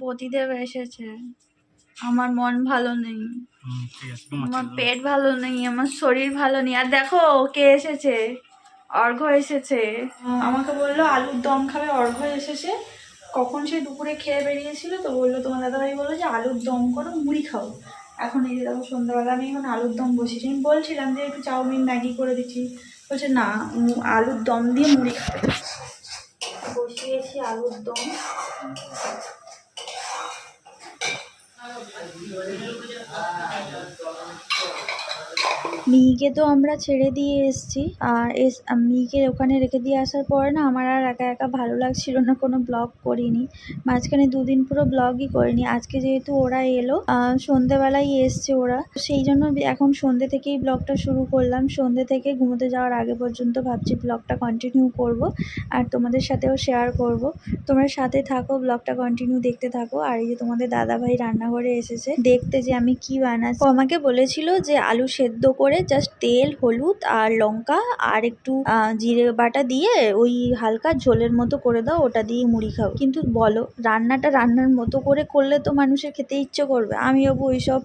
পতিদেব এসেছে। আমার মন ভালো নেই। আমার পেট ভালো নেই আমার শরীর ভালো নেই। আর দেখো কে এসেছে? অর্ঘ এসেছে। আমাকে বলল আলুর দম খাবে অর্ঘ এসেছে। কখন সে দুপুরে খেয়ে বেরিয়েছিল তো বলল তোমার দাদাভাই বলল যে আলুর দম করো মুড়ি খাও। এখন এই যে দেখো সন্ধ্যাবেলা আমি এখন আলুর দম বসিয়েছি। আমি বলছিলাম যে একটু চাউমিন ম্যাগি করে দিচ্ছি। বলছে না আলুর দম দিয়ে মুড়ি খাবে। বসিয়েছি আলুর দম। Thank ah, you. মিহিকে তো আমরা ছেড়ে দিয়ে এসেছি। আর এস, মিহিকে ওখানে রেখে দিয়ে আসার পরে না আমার আর একা একা ভালো লাগছিল না, কোনো ব্লগ করিনি। মাঝখানে দুদিন পুরো ব্লগই করিনি। আজকে যেহেতু ওরা এলো সন্ধেবেলায় এসছে ওরা। সেই জন্য এখন সন্ধে থেকেই ব্লগটা শুরু করলাম। সন্ধে থেকে ঘুমোতে যাওয়ার আগে পর্যন্ত ভাবছি ব্লগটা কন্টিনিউ করব আর তোমাদের সাথেও শেয়ার করব। তোমরা সাথে থাকো ব্লগটা কন্টিনিউ দেখতে থাকো। আর এই যে তোমাদের দাদাভাই রান্নাঘরে এসেছে, দেখতে যে আমি কি বানাচ্ছি। আমাকে বলেছিল যে আলু সেদ্ধ করে জাস্ট তেল, হলুদ আর লঙ্কা আর একটু জিরে বাটা দিয়ে ওই হালকা ঝোলের মতো করে দাও, ওটা দিয়ে মুড়ি খাও। কিন্তু বলো, রান্নাটা রান্নার মতো করে করলে তো মানুষের খেতে ইচ্ছে করবে। আমি বাবু ওইসব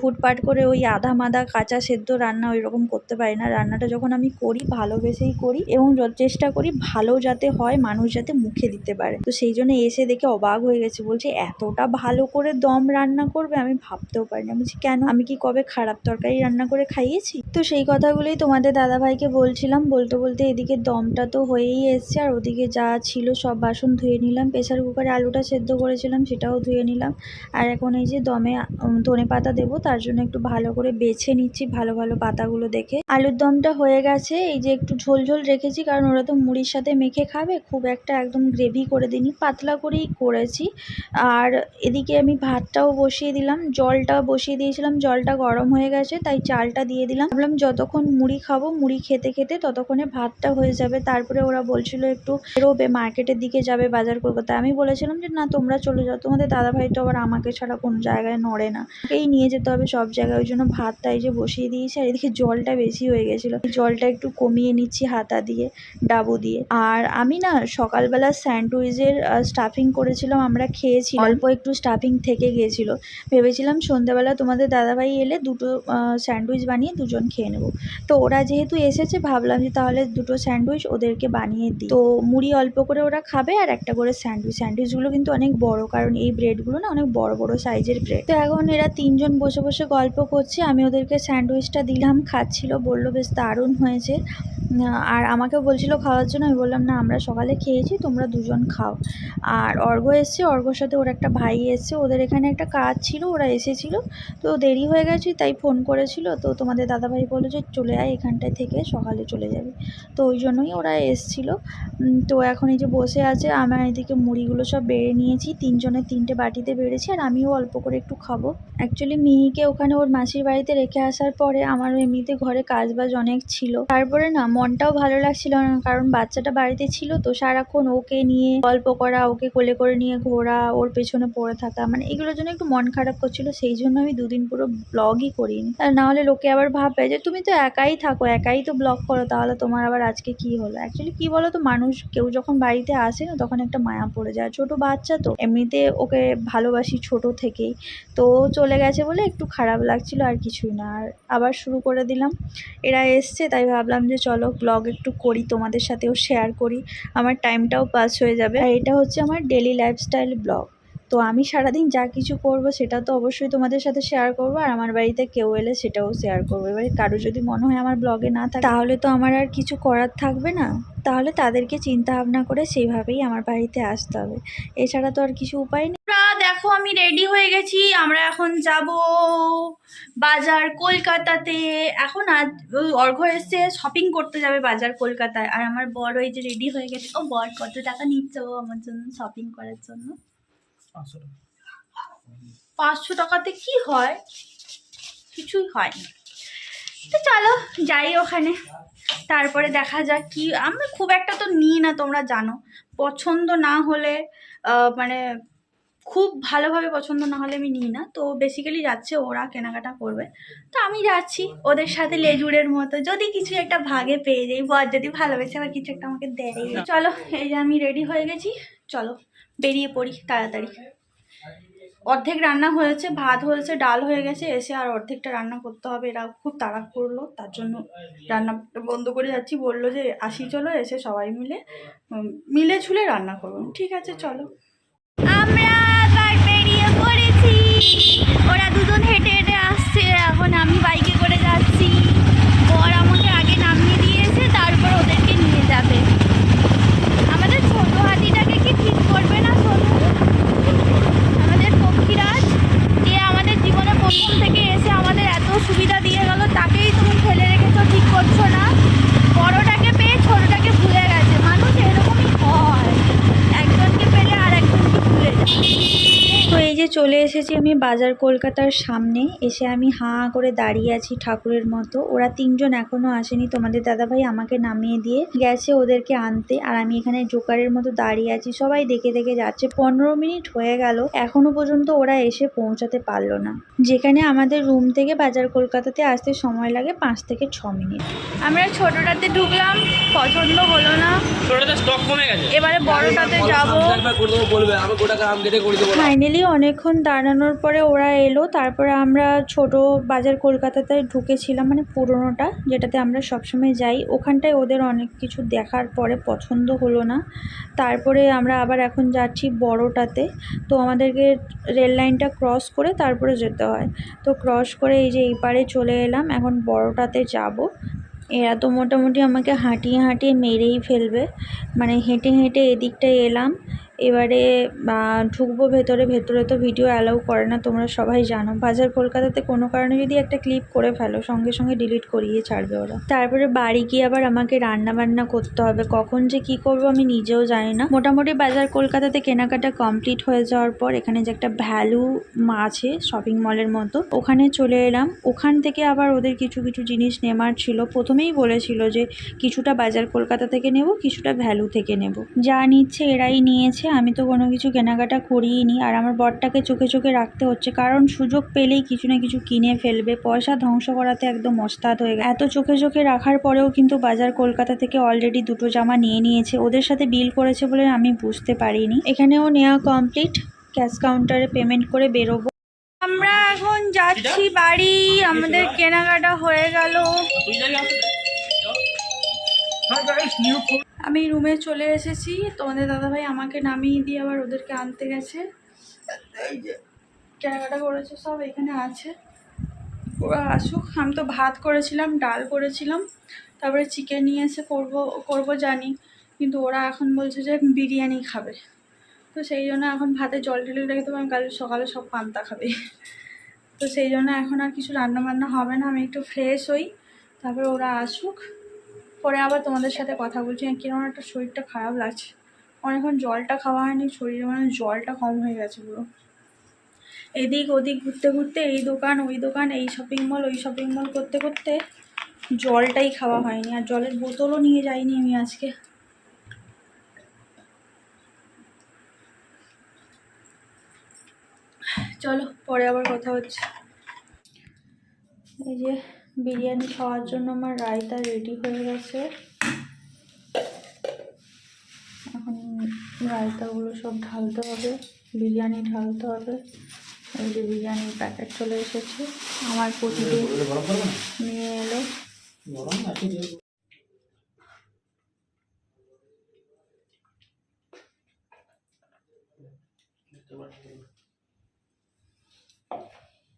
হুটপাট করে ওই আধা মাদা কাঁচা সেদ্ধ রান্না ওই রকম করতে পারি না। রান্নাটা যখন আমি করি, ভালোবেসেই করি এবং চেষ্টা করি, ভালো যাতে হয়, মানুষ যাতে মুখে দিতে পারে। তো সেই জন্য এসে দেখে অবাক হয়ে গেছে। বলছে, এতটা ভালো করে দম রান্না করবে? আমি ভাবতেও পারি না বলছি, কেন? আমি কি কবে খারাপ তরকারি রান্না করে খাইয়েছি তো সেই কথাগুলোই তোমাদের দাদাভাইকে বলছিলাম। বলতে বলতে এদিকে দমটা তো হয়েই এসছে, আর ওদিকে যা ছিল সব বাসন ধুয়ে নিলাম। প্রেসার কুকারে আলুটা সেদ্ধ করেছিলাম, সেটাও ধুয়ে নিলাম। আর এখন এই যে দমে ধনে পাতা দেবো, তার জন্য একটু ভালো করে বেছে নিচ্ছি ভালো ভালো পাতাগুলো দেখে। আলুর দমটা হয়ে গেছে, এই যে একটু ঝোল ঝোল রেখেছি, কারণ ওরা তো মুড়ির সাথে মেখে খাবে, খুব একটা একদম গ্রেভি করে দিইনি, পাতলা করেই করেছি। আর এদিকে আমি ভাতটাও বসিয়ে দিলাম জলটা বসিয়ে দিয়েছিলাম, জলটা গরম হয়ে গেছে, তাই চালটা দিয়ে দিলাম। ভাবলাম যতক্ষণ মুড়ি খাব, মুড়ি খেতে খেতে ততক্ষণে ভাতটা হয়ে যাবে। তারপরে ওরা বলছিল একটু বেরোবে মার্কেটের দিকে যাবে বাজার করতে আমি বলেছিলাম যে, না, তোমরা চলে যাও। তোমাদের দাদাভাই তো আবার আমাকে ছাড়া কোনো জায়গায় নড়ে না। এই নিয়ে যেতে হবে সব জায়গায়। ওই জন্য ভাতটা এই যে বসিয়ে দিয়েছি, আর এদিকে জলটা বেশি হয়ে গেছিল। জলটা একটু কমিয়ে নিচ্ছি হাতা দিয়ে, ডাবু দিয়ে। আর আমি না সকালবেলা স্যান্ডউইচের স্টাফিং করেছিলাম, আমরা খেয়েছি অল্প একটু স্টাফিং থেকে গিয়েছিল ভেবেছিলাম সন্ধ্যাবেলা তোমাদের দাদাভাই এলে দুটো স্যান্ডউইচ বানিয়ে দুজন খেয়ে নেব। তো ওরা যেহেতু এসেছে, ভাবলাম যে তাহলে দুটো স্যান্ডউইচ ওদেরকে বানিয়ে দিই। তো মুড়ি অল্প করে ওরা খাবে আর একটা করে স্যান্ডউইচ। স্যান্ডউইচগুলো কিন্তু অনেক বড়, কারণ এই ব্রেডগুলো না অনেক বড় বড় সাইজের ব্রেড। তো এখন এরা তিনজন বসে বসে গল্প করছে। আমি ওদেরকে স্যান্ডউইচটা দিলাম, খাচ্ছিল, বলল, বেশ দারুণ হয়েছে। আর আমাকে বলছিল খাওয়ার জন্য, আমি বললাম, না, আমরা সকালে খেয়েছি, তোমরা দুজন খাও। আর অর্ঘ এসছে অর্ঘর সাথে ওর একটা ভাই এসছে, ওদের এখানে একটা কাজ ছিল, ওরা এসেছিল, তো দেরি হয়ে গেছে, তাই ফোন করেছিল, তো তোমাদের দাদাভাই বলল যে, চলে আয় এখানটায় থেকে, সকালে চলে যাবে। তো ওই জন্যই ওরা এসছিল। তো এখন এই যে বসে আছে, আমার এদিকে মুড়িগুলো সব বেড়ে নিয়েছি তিনজনের তিনটে বাটিতে বেড়েছি, আর আমিও অল্প করে একটু খাব। অ্যাকচুয়ালি মিহিকে ওখানে ওর মাসির বাড়িতে রেখে আসার পরে আমার এমনিতে ঘরে কাজ বাজ অনেক ছিল। তারপরে না মনটাও ভালো লাগছিল না, কারণ বাচ্চাটা বাড়িতে ছিল তো সারাক্ষণ ওকে নিয়ে গল্প করা, ওকে কোলে করে নিয়ে ঘোরা, ওর পেছনে পড়ে থাকা মানে এগুলোর জন্য একটু মন খারাপ করছিল, সেই জন্য আমি দুদিন পুরো ব্লগই করিনি। না হলে লোকে আবার ভাববে যে তুমি তো একাই থাকো, একাই তো ব্লগ করো, তাহলে তোমার আবার আজকে কি হলো? অ্যাকচুয়ালি কি বলো তো মানুষ কেউ যখন বাড়িতে আসে না, তখন একটা মায়া পড়ে যায়। ছোট বাচ্চা তো, এমনিতে ওকে ভালোবাসি ছোট থেকেই, তো চলে গেছে বলে একটু খারাপ লাগছিল আর কিছুই না। আর আবার শুরু করে দিলাম। এরা এসছে, তাই ভাবলাম যে চলো ব্লগ একটু করি, তোমাদের সাথেও শেয়ার করি। আমার টাইমটাও পাস হয়ে যাবে। আর এটা হচ্ছে আমার ডেলি লাইফস্টাইল ব্লগ তো আমি সারাদিন যা কিছু করব, সেটা তো অবশ্যই তোমাদের সাথে শেয়ার করব। আর আমার বাড়িতে কেউ এলে সেটাও শেয়ার করব। এবারে কারও যদি মনে হয় আমার ব্লগে না থাকে, তাহলে তো আমার আর কিছু করার থাকবে না। তাহলে তাদেরকে চিন্তা ভাবনা করে সেইভাবেই আমার বাড়িতে আসতে হবে। এছাড়া তো আর কিছু উপায় নেই। দেখো আমি রেডি হয়ে গেছি। আমরা এখন যাব বাজার কলকাতাতে। এখন আজ অর্ঘ এসছে শপিং করতে যাবে বাজার কলকাতায়। আর আমার বর ওই যে রেডি হয়ে গেছে। ও বর কত টাকা নিচ্ছে ও আমার জন্য শপিং করার জন্য? পাঁচশো টাকাতে কি হয়? কিছুই হয় না তো চলো যাই ওখানে। তারপরে দেখা যাক কি আমরা খুব একটা তো নিই না তোমরা জানো। পছন্দ না হলে মানে খুব ভালোভাবে পছন্দ না হলে আমি নিই না। তো বেসিক্যালি যাচ্ছে ওরা কেনাকাটা করবে। তো আমি যাচ্ছি ওদের সাথে লেজুড়ের মতো। যদি কিছু একটা ভাগে পেয়ে যাই, বর যদি ভালোবেসে আবার কিছু একটা আমাকে দেয়। চলো, এই যে আমি রেডি হয়ে গেছি। চলো, বেরিয়ে পড়ি তাড়াতাড়ি। অর্ধেক রান্না হয়েছে, ভাত হয়েছে, ডাল হয়ে গেছে, এসে আর অর্ধেকটা রান্না করতে হবে। এরা খুব তাড়া করল, তার জন্য রান্না বন্ধ করে যাচ্ছি। বলল যে, আসি চলো, এসে সবাই মিলে মিলে ঝুলে রান্না করব। ঠিক আছে, চলো। আমরা আবার বেরিয়ে ওরা দুজন হেঁটে হেঁটে আসছে। এখন আমি বাইকে করে যাচ্ছি। বর আমাকে আগে নামিয়ে দিয়েছে, তারপর ওদেরকে নিয়ে যাবে আমাদের ছোট হাতিটাকে কি ঠিক করবে না সোনু আমাদের পক্ষীরাজ যে আমাদের জীবনে প্রথম থেকে এসে আমাদের এত সুবিধা দিয়ে গেল তাকেই তুমি ফেলে রেখেছো ঠিক করছ না বড়টাকে পেয়ে ছোটটাকে ভুলে গেছে মানুষ এরকমই হয় একজনকে পেলে আর একজনকে ভুলে যায় তো এই যে চলে এসেছি আমি বাজার কলকাতার সামনে। এসে আমি হাঁ করে দাঁড়িয়ে আছি ঠাকুরের মতো। ওরা তিনজন এখনও আসেনি। তোমাদের দাদাভাই আমাকে নামিয়ে দিয়ে গেছে ওদেরকে আনতে। আর আমি এখানে জোকারের মতো দাঁড়িয়ে আছি। সবাই দেখে দেখে যাচ্ছে। পনেরো মিনিট হয়ে গেল। এখনও পর্যন্ত ওরা এসে পৌঁছাতে পারল না। যেখানে আমাদের রুম থেকে বাজার কলকাতাতে আসতে সময় লাগে পাঁচ থেকে ছ মিনিট। আমরা ছোটটাতে ঢুকলাম। পছন্দ হলো না। ছোটটা স্টক কমে গেছে। এবারে বড়টাতে যাব। ফাইনালি অনেকক্ষণ দাঁড়ানোর পরে ওরা এলো, তারপরে আমরা ছোট বাজার কলকাতাতে ঢুকেছিলাম মানে পুরোনোটা, যেটাতে আমরা সবসময় যাই। ওখানটায় ওদের অনেক কিছু দেখার পরে পছন্দ হলো না। তারপরে আমরা আবার এখন যাচ্ছি বড়টাতে। তো আমাদেরকে রেল লাইনটা ক্রস করে তারপরে যেতে হয়। তো ক্রস করে এই যে এই পারে চলে এলাম, এখন বড়টাতে যাব। এরা তো মোটামুটি আমাকে হাঁটিয়ে হাঁটিয়ে মেরেই ফেলবে। মানে হেঁটে হেঁটে এদিকটায় এলাম। এবারে ঢুকবো ভেতরে ভেতরে তো ভিডিও অ্যালাউ করে না, তোমরা সবাই জানো। বাজার কলকাতাতে কোনো কারণে যদি একটা ক্লিপ করে ফেলো, সঙ্গে সঙ্গে ডিলিট করিয়ে ছাড়বে ওরা। তারপরে বাড়ি গিয়ে আবার আমাকে রান্না বান্না করতে হবে। কখন যে কি করব আমি নিজেও জানি না। মোটামুটি বাজার কলকাতাতে কেনাকাটা কমপ্লিট হয়ে যাওয়ার পর, এখানে যে একটা ভ্যালু আছে শপিং মলের মতো, ওখানে চলে এলাম। ওখান থেকে আবার ওদের কিছু কিছু জিনিস নেওয়ার ছিল। প্রথমেই বলেছিল যে, কিছুটা বাজার কলকাতা থেকে নেব, কিছুটা ভ্যালু থেকে নেব। যা নিচ্ছে এরাই নিয়েছে। আমি তো কোনো কিছু কেনাকাটা করিনি আর আমার বরটাকে চোখে চোখে রাখতে হচ্ছে। কারণ সুযোগ পেলেই কিছু না কিছু কিনে ফেলবে। পয়সা ধ্বংস করাতে একদম ওস্তাদ হয়ে গেছে। এত চোখে চোখে রাখার পরেও কিন্তু বাজার কলকাতা থেকে অলরেডি দুটো জামা নিয়ে নিয়েছে। ওদের সাথে বিল করেছে বলে আমি বুঝতে পারিনি। এখানেও নেওয়া কমপ্লিট ক্যাশ কাউন্টারে পেমেন্ট করে বেরোবো। আমরা এখন যাচ্ছি বাড়ি। আমাদের কেনাকাটা হয়ে গেল। আমি রুমে চলে এসেছি। তোমাদের দাদাভাই আমাকে নামিয়ে দিয়ে আবার ওদেরকে আনতে গেছে। কেনাকাটা করেছে, সব এখানে আছে। ওরা আসুক, আমি তো ভাত করেছিলাম, ডাল করেছিলাম। তারপরে চিকেন নিয়ে এসে করব করব জানি। কিন্তু ওরা এখন বলছে যে বিরিয়ানি খাবে। তো সেই জন্য এখন ভাতে জল ঢেলে রেখে দেবো, আমি কাল সকালে সব পান্তা খাবে। তো সেই জন্য এখন আর কিছু রান্না বান্না হবে না, আমি একটু ফ্রেশ হই। তারপরে ওরা আসুক। পরে আবার তোমাদের সাথে কথা বলছি কীরকম একটা শরীরটা খারাপ লাগছে। অনেকক্ষণ জলটা খাওয়া হয়নি, শরীরে মানে জলটা কম হয়ে গেছে পুরো। এদিক ওদিক ঘুরতে ঘুরতে এই দোকান, ওই দোকান, এই শপিং মল ওই শপিং মল করতে করতে জলটাই খাওয়া হয়নি, আর জলের বোতলও নিয়ে যাইনি আমি আজকে। চলো, পরে আবার কথা হচ্ছে। এই যে বিরিয়ানি খাওয়ার জন্য আমার রায়তা রেডি হয়ে গেছে। এখন রায়তাগুলো সব ঢালতে হবে বিরিয়ানি ঢালতে হবে। এই যে বিরিয়ানির প্যাকেট চলে এসেছে। আমার প্রতিদিন নিয়ে এলো।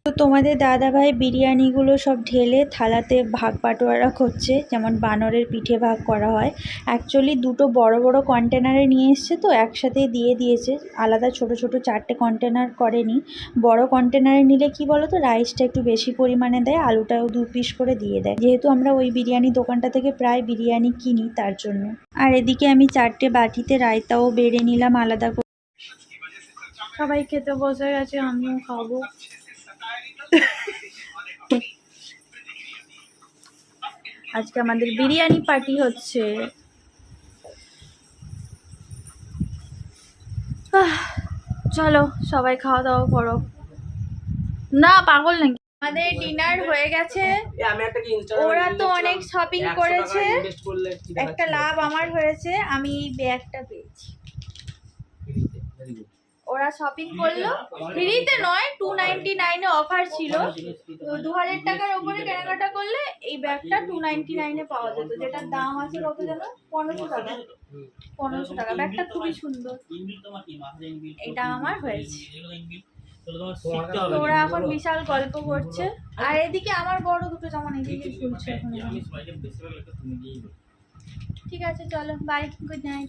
তো তোমাদের দাদাভাই বিরিয়ানিগুলো সব ঢেলে থালাতে ভাগ বাটোয়ারা করছে, যেমন বানরের পিঠে ভাগ করা হয়। অ্যাকচুয়ালি দুটো বড় বড় কন্টেনারে নিয়ে এসছে তো একসাথে দিয়ে দিয়েছে। আলাদা ছোট ছোট চারটে কন্টেনার করেনি। বড় কন্টেনারে নিলে কি বলো তো রাইসটা একটু বেশি পরিমাণে দেয়, আলুটাও দু পিস করে দিয়ে দেয়। যেহেতু আমরা ওই বিরিয়ানি দোকানটা থেকে প্রায় বিরিয়ানি কিনি তার জন্য। আর এদিকে আমি চারটে বাটিতে রায়তাও বেড়ে নিলাম আলাদা করে। সবাই খেতে বসে গেছে, আমিও খাব। আজকে আমাদের বিরিয়ানি পার্টি হচ্ছে। চলো, সবাই খাওয়া দাওয়া করো। না, পাগল নাকি? আমাদের ডিনার হয়ে গেছে। ওরা তো অনেক শপিং করেছে। একটা লাভ আমার হয়েছে, আমি এই ব্যাগটা পেয়েছি। ওরা শপিং করল। ফ্রিতে নয় টু নাইনটি নাইনে অফার ছিল। তো দু হাজার টাকার ওপরে কেনাকাটা করলে এই ব্যাগটা টু নাইনটি নাইনে পাওয়া যেত, যেটার দাম আছে কত যেন? পনেরোশো টাকা। পনেরোশো টাকা। ব্যাগটা খুবই সুন্দর। এটা আমার হয়েছে। তো ওরা এখন বিশাল গল্প করছে। আর এদিকে আমার বড় দুটো জামা এদিকে ঠিক আছে, চলো বাই গুড নাইট